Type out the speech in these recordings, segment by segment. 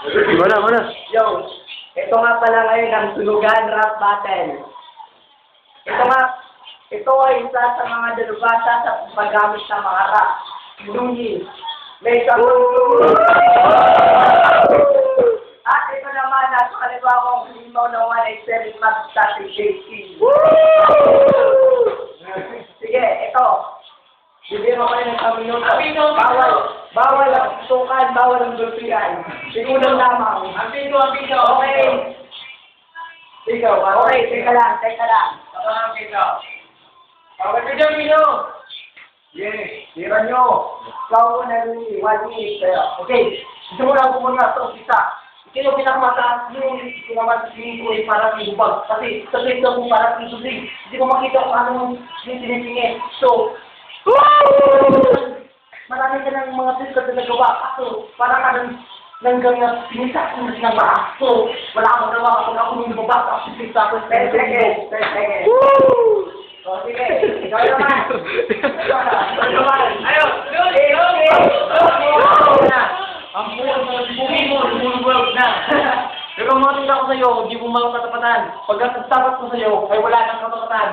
Mana, mana? Yo, ito nga pala ngayon ang Tulugan Rap Battle. Ito nga, ito ay isa sa mga dalubasa sa paggamit ng mga rap. Lungi. May kamang At ito naman, nasa kaliwa kong limaw na 187 Magstati JC. Sige, ito. Bibigyan mo kayo ng kaminot. Bawal. Bawal ang sukan, bawal ang dulpian. Sigulang lamang. Ang bigo, ang bigo. Okay. Ikaw, okay, teka lang, teka lang. Ako ang bigo. Bakit ka dyan, bigo? Yes, tira nyo. Ikaw mo na rin, one minute. Pero, okay, gusto mo lang pumunta sa umpisa. Ito yung pinakamataas yung pinamataas ko ay parang ibubag. Kasi sa place ko parang ibubig. Hindi ko makita kung anong yung sinisingin. So, marami ka ng mga tricks na nagawa. Kaso, parang ka ng nanggang na pinisa ko na sinama. So, wala akong gawa kapag ako nung lumabas. Ako si pinisa ko. Ten seconds. Ten seconds. O, sige. Ikaw naman. Ikaw naman. Ayun, yun, yun, okay. yun. Okay na. Ang buong mga bumi mo, lumulubog na. Pero makita ko sa'yo, hindi mo makatapatan. Pag nagsabat ko sa'yo, ay wala nang katapatan.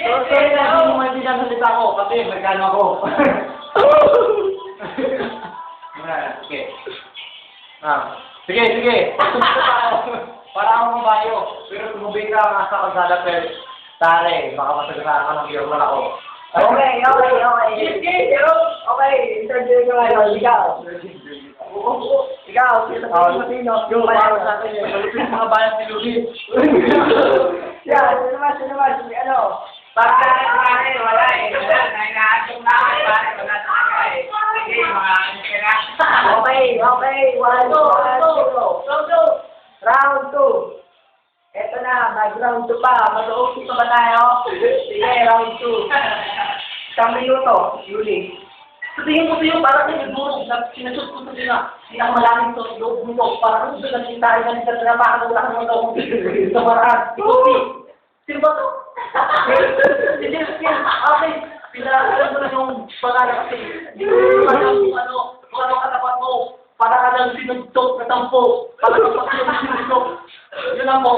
So, sorry na, hindi mo maintindihan ang salita ko, kasi nagkano ako. Sige. Ah, sige, sige. Para akong mabayo. Pero tumubig ka sa kalsada, pero tare, baka masagasaan ka ng iyong ako. Okay, okay, okay. Sige, pero Okay, interview ko ngayon. Ikaw. Ikaw, sino sino sino? Yung para sa akin, yung malupit mga bayan ni Lulis. Yan, sino naman, sino sino ano? Pagka One, one, two. Round two. Eto na, mag-round two pa. Mag-OT pa ba tayo? Sige, round two. Isang minuto, Yuli. Sa tingin ko sa'yo, parang yung siguro, na sinasot ko sa sila, pinakamalaming to, loob mo to, parang gusto na sintahin ka nila na parang wala kang mga sa paraan. Ikuti. Sino ba to? Hindi, hindi. Okay. Pinakasalan mo na yung pangalan kasi. Hindi ko alam kung ano, kung ano katapat mo. Para ka lang sinuntok na tampo. Para ka pa yung sinuntok. Yun lang po.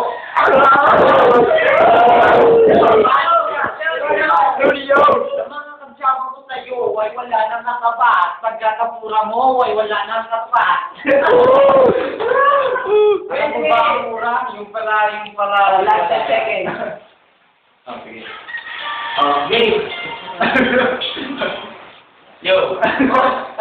Sa mga kagsama ko sa'yo, ay wala nang nakapat. Pagkakapura mo, ay wala nang nakapat. Alam mo ba ang mura? Yung pala, yung pala. Last 10 seconds. Okay. Oh, game. Yo.